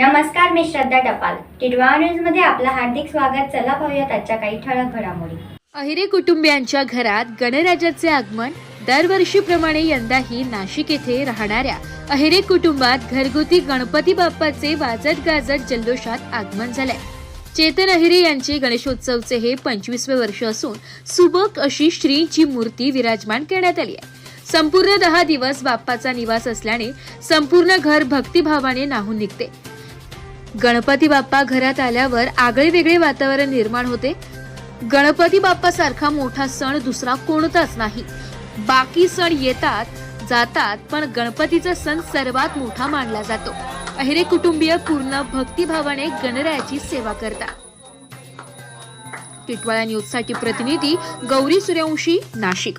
नमस्कार मी श्रद्धा टपाल. टिडवा न्यूजमध्ये आपलं हार्दिक स्वागत. चला पाहूयात आजच्या काही ठळक घडामोडी. अहिरे कुटुंबियांच्या घरात गणराजाचे आगमन दरवर्षीप्रमाणे यंदाही नाशिक येथे राहणाऱ्या अहिरे कुटुंबात घरगुती गणपती बाप्पाचे वाजत गाजत जल्लोषात आगमन झालंय. चेतन अहिरे यांचे गणेशोत्सवचे हे पंचवीसवे वर्ष असून सुबक अशी श्रीची मूर्ती विराजमान करण्यात आली आहे. संपूर्ण दहा दिवस बाप्पाचा निवास असल्याने संपूर्ण घर भक्तिभावाने नाहून निघते. गणपती बाप्पा घरात आल्यावर आगळे वेगळे वातावरण निर्माण होते. गणपती बाप्पा सारखा मोठा सण दुसरा कोणताच नाही. बाकी सण येतात जातात पण गणपतीचा सण सर्वात मोठा मानला जातो. अहिरे कुटुंबीय पूर्ण भक्तिभावाने गणरायाची सेवा करतात. टिटवाळा न्यूजसाठी प्रतिनिधी गौरी सूर्यवंशी नाशिक.